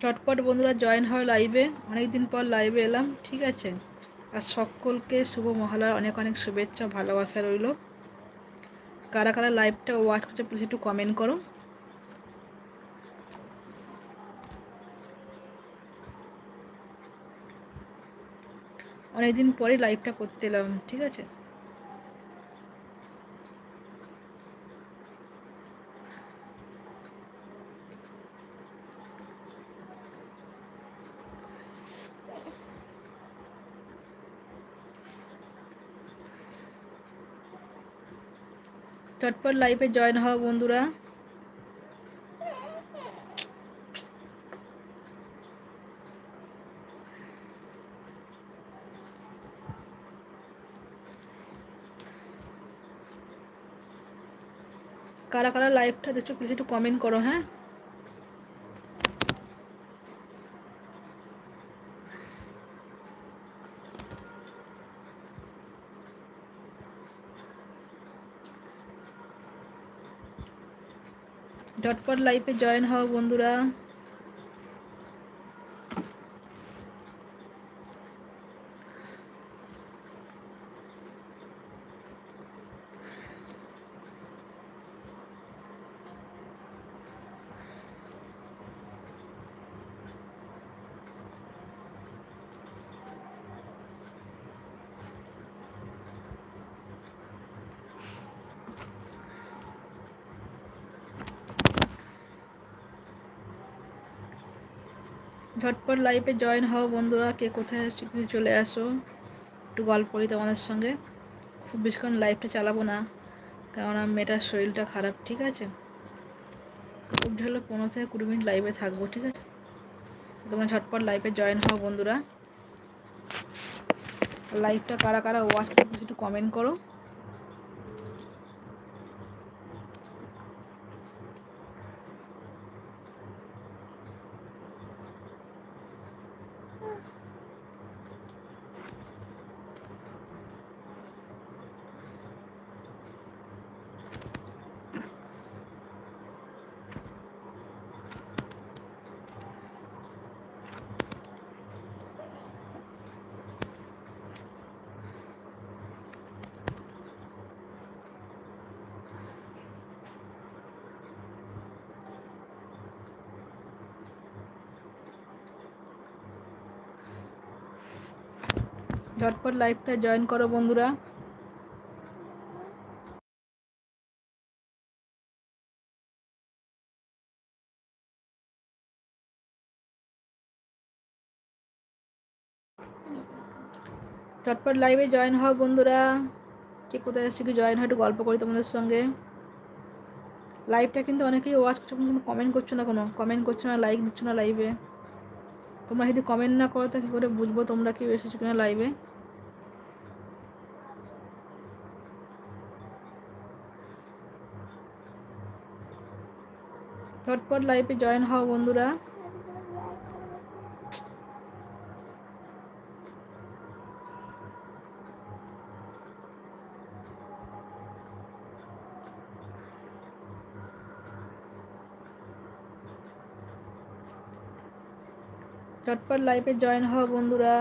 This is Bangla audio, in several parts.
চটপট বন্ধুরা জয়েন হয় লাইভে অনেকদিন পর লাইভে এলাম, ঠিক আছে? আর সকলকে শুভ মহালয়ার অনেক অনেক শুভেচ্ছা, ভালোবাসা রইল। কারা কারা লাইভটা ওয়াচ করছে প্লিজ একটু কমেন্ট করো। অনেকদিন পরে লাইভটা করতে এলাম, ঠিক আছে? চটপট লাইফে জয়েন হও বন্ধুরা। কারা কারা লাইভটা দেখছ প্লিজ একটু কমেন্ট করো হ্যাঁ? ঝটপট লাইফে জয়েন হও বন্ধুরা। ঝটপট লাইভে জয়েন হও বন্ধুরা, কে কোথায় আছো চলে আসো। একটু গল্প করি তোমাদের সঙ্গে। খুব বেশিক্ষণ লাইভটা চালাবো না কেননা মেয়েটার শরীরটা খারাপ, ঠিক আছে? খুব ঢেলো পনেরো থেকে কুড়ি মিনিট লাইভে থাকব, ঠিক আছে? তোমরা ঝটপট লাইভে জয়েন হও বন্ধুরা। লাইভটা কারা কারা ওয়াচ করতে একটু কমেন্ট করো। ঝটপট লাইভটা জয়েন করো বন্ধুরা। ঝটপট লাইভে জয়েন হও বন্ধুরা। কে কোথায় এসে কি জয়েন হয় একটু গল্প করি তোমাদের সঙ্গে। লাইভটা কিন্তু অনেকেই ওয়াচ করছ, কিন্তু কমেন্ট করছ না কোনো? কমেন্ট করছ না লাইক দিচ্ছ না লাইভে তোমরা যদি কমেন্ট না করো তা কী করে বুঝব তোমরা কেউ এসেছ কিনা লাইভে ঝটপট লাইভে জয়েন হও বন্ধুরা। ঝটপট লাইভে জয়েন হও বন্ধুরা।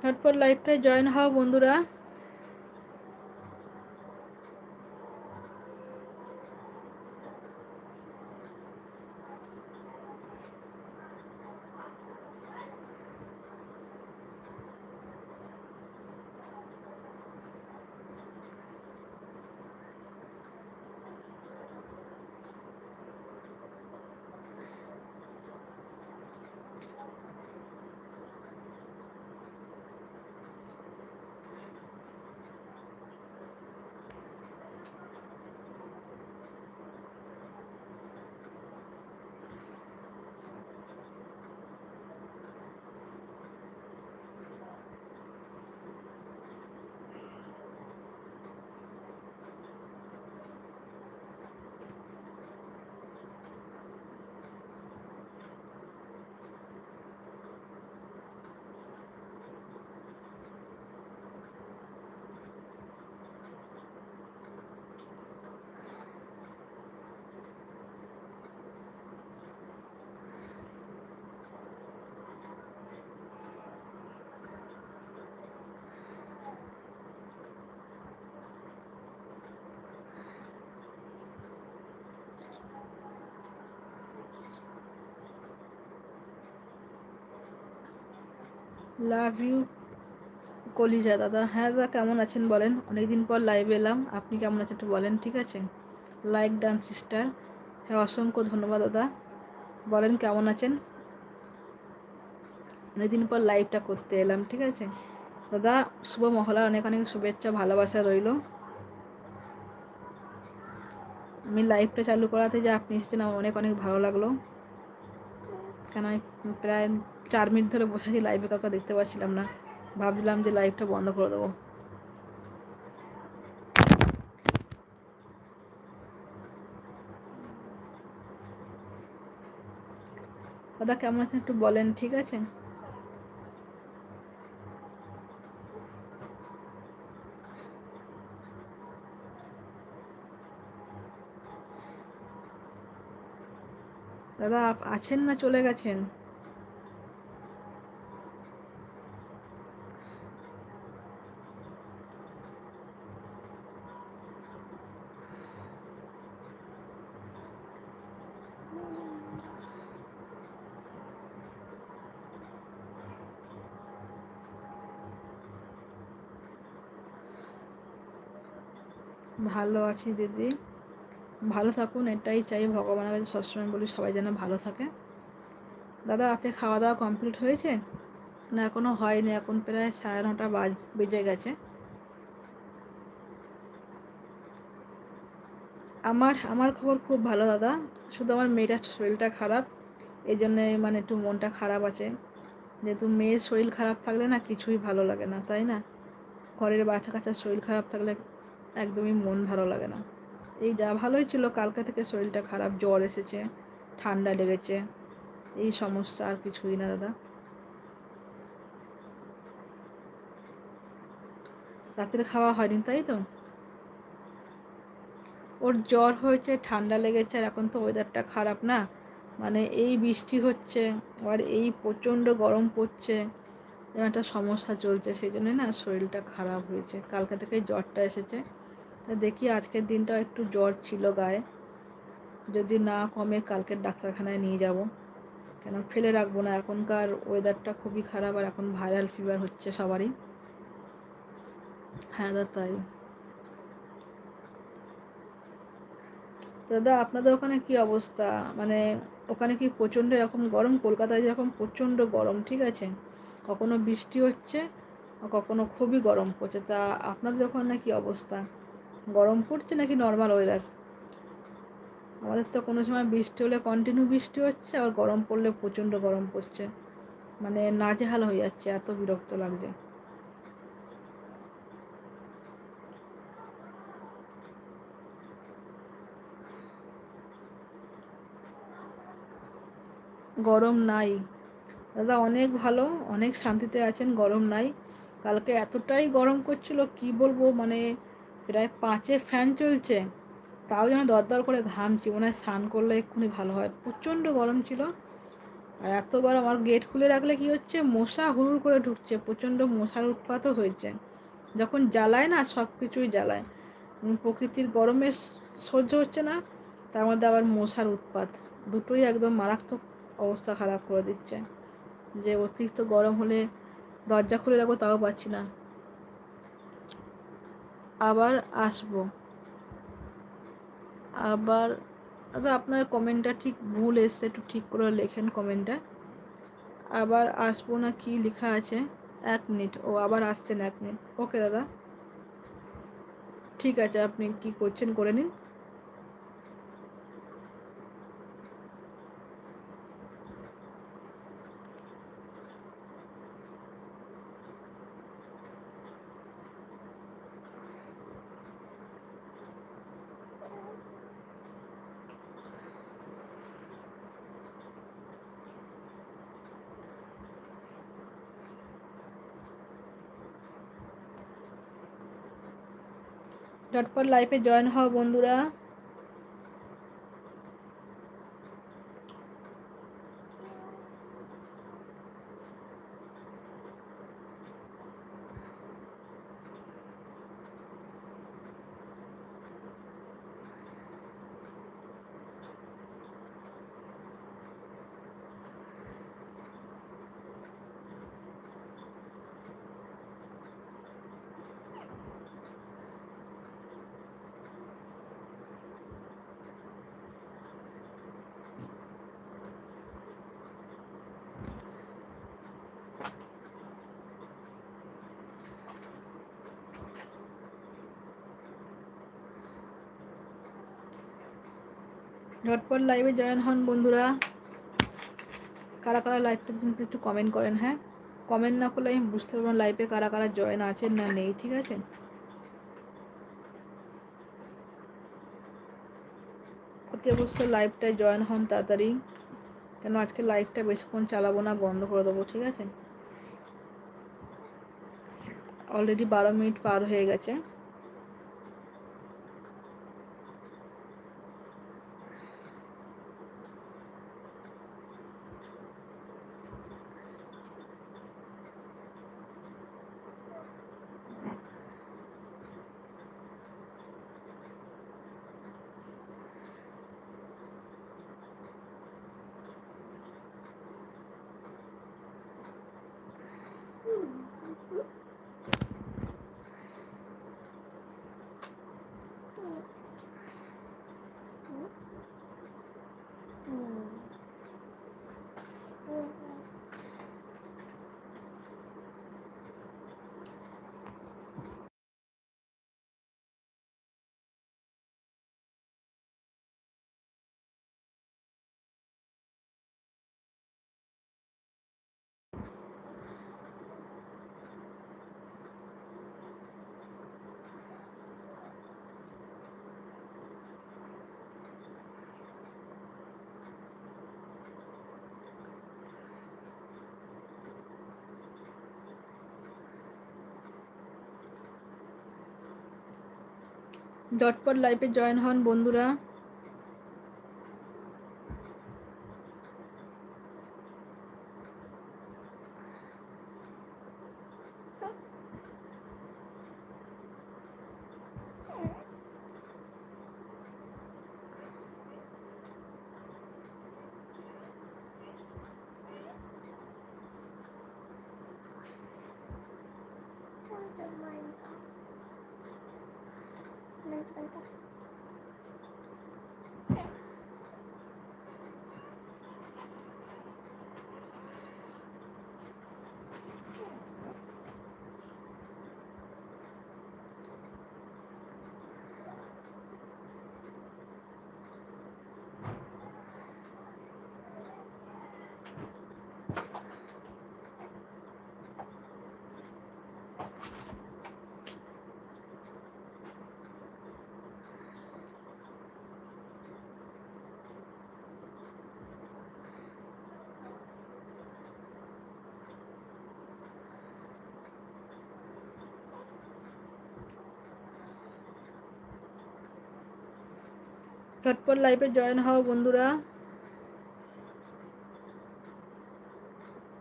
ঝটপট লাইভটায় জয়েন হও বন্ধুরা। Love you. কলিজা দাদা হ্যাঁ দাদা, কেমন আছেন বলেন? অনেকদিন পর লাইভে এলাম। আপনি কেমন আছেন একটু বলেন, ঠিক আছে? লাইক ডান সিস্টার হ্যাঁ অসংখ্য ধন্যবাদ দাদা। বলেন, কেমন আছেন? অনেকদিন পর লাইভটা করতে এলাম, ঠিক আছে? দাদা, শুভ মহলা, অনেক অনেক শুভেচ্ছা, ভালোবাসা রইল। আমি লাইভটা চালু করাতে যে আপনি এসেছেন, আমার অনেক অনেক ভালো লাগল। কেন, আমি প্রায় চার মিনিট ধরে বসেছি লাইভে কাউকে দেখতে পাচ্ছিলাম না। ভাবছিলাম যে লাইভটা বন্ধ করে দেবো। দাদা, কেমন আছেন একটু বলেন, ঠিক আছে? দাদা আছেন না চলে গেছেন? ভালো আছি দিদি। ভালো থাকুন, এটাই চাই, ভগবানের কাছে সবসময় বলি, সবাই যেন ভালো থাকে। দাদা, রাতে খাওয়া দাওয়া কমপ্লিট হয়েছে? না এখনও হয়নি, এখন প্রায় সাড়ে নটা বাজ, বেজে গেছে। আমার আমার খবর খুব ভালো, দাদা। শুধু আমার মেয়েটার শরীরটা খারাপ এই জন্যে মানে একটু মনটা খারাপ আছে। যেহেতু মেয়ের শরীর খারাপ থাকলে না কিছুই ভালো লাগে না, তাই না? ঘরের বাচ্চা কাচ্চার শরীর খারাপ থাকলে একদমই মন ভালো লাগে না। এই যা, ভালোই ছিল। কালকে থেকে শরীরটা খারাপ, জ্বর এসেছে, ঠান্ডা লেগেছে। এই সমস্যা আর কিছুই না, দাদা। রাতের খাওয়া হয়নি, তাই তো? ওর জ্বর হয়েছে, ঠান্ডা লেগেছে, আর এখন তো ওয়েদারটা খারাপ না। মানে এই বৃষ্টি হচ্ছে আবার এই প্রচণ্ড গরম পড়ছে। একটা সমস্যা চলছে, সেই জন্য না শরীরটা খারাপ হয়েছে। কালকে থেকে জ্বরটা এসেছে। তা দেখি আজকের দিনটা একটু জ্বর ছিল গায়ে। যদি না কমে কালকের ডাক্তারখানায় নিয়ে যাব। কেন ফেলে রাখব না? এখনকার ওয়েদারটা খুবই খারাপ আর এখন ভাইরাল ফিভার হচ্ছে সবারই। হ্যাঁ দাদা তাই। দাদা, আপনাদের ওখানে কি অবস্থা? মানে ওখানে কি প্রচণ্ড এরকম গরম? কলকাতায় যেরকম প্রচণ্ড গরম, ঠিক আছে? কখনো বৃষ্টি হচ্ছে কখনো খুবই গরম পড়ছে। তা আপনাদের ওখানে কি অবস্থা? গরম পড়ছে নাকি নর্মাল ওয়েদার আমাদের তো কোনো সময় বৃষ্টি হলে কন্টিনিউ বৃষ্টি হচ্ছে আর গরম পড়লে প্রচণ্ড গরম পড়ছে। মানে নাজেহাল হয়ে যাচ্ছে, এত বিরক্ত লাগছে। গরম নাই। দাদা, অনেক ভালো, অনেক শান্তিতে আছেন, গরম নাই। কালকে এতটাই গরম করছিল, কি বলব মানে প্রায় পাঁচে ফ্যান চলছে। তাও যেন দরদর করে ঘামছি মনে হয় স্নান করলে এক্ষুনি ভালো হয়। প্রচণ্ড গরম ছিল। আর এত গরম, আর গেট খুলে রাখলে কি হচ্ছে? মশা হুড়ুর করে ঢুকছে। প্রচণ্ড মশার উৎপাতও হয়েছে। যখন জ্বালায় না, সব কিছুই জ্বালায়। প্রকৃতির গরমে সহ্য হচ্ছে না। তার মধ্যে আবার মশার উৎপাত। দুটোই একদম মারাত্মক অবস্থা খারাপ করে দিচ্ছে। যে অতিরিক্ত গরম হলে দরজা খুলে রাখব তাও পাচ্ছি না। আবার আসব। আবার দাদা আপনার কমেন্টটা ঠিক ভুল এসছে, একটু ঠিক করে লেখেন কমেন্টটা আবার আসব না, কি লেখা আছে? এক মিনিট ও, আবার আসছেন এক মিনিট ওকে দাদা। ঠিক আছে, আপনি কি করছেন, করে নিন। ঝটপট লাইফে জয়েন হও বন্ধুরা। ঝটপট লাইভে জয়েন হন বন্ধুরা। কারা কারা লাইভটা একটু কমেন্ট করেন হ্যাঁ? কমেন্ট না করলে আমি বুঝতে পারব লাইভে কারা কারা জয়েন আছেন না নেই, ঠিক আছে? অতি অবশ্যই লাইভটায় জয়েন হন তাড়াতাড়ি। কেন আজকে লাইভটা বেশিক্ষণ চালাবো না, বন্ধ করে দেবো, ঠিক আছে? অলরেডি বারো মিনিট পার হয়ে গেছে। ঝটপট লাইফে জয়েন হন বন্ধুরা। ঝটপট লাইভে জয়েন হও বন্ধুরা।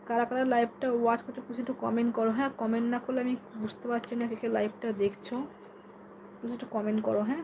কারা কারা লাইভটা ওয়াচ করতে প্লিজ একটু কমেন্ট করো। হ্যাঁ কমেন্ট না করলে আমি বুঝতে পারছি না কে লাইভটা দেখছ। একটু কমেন্ট করো হ্যাঁ।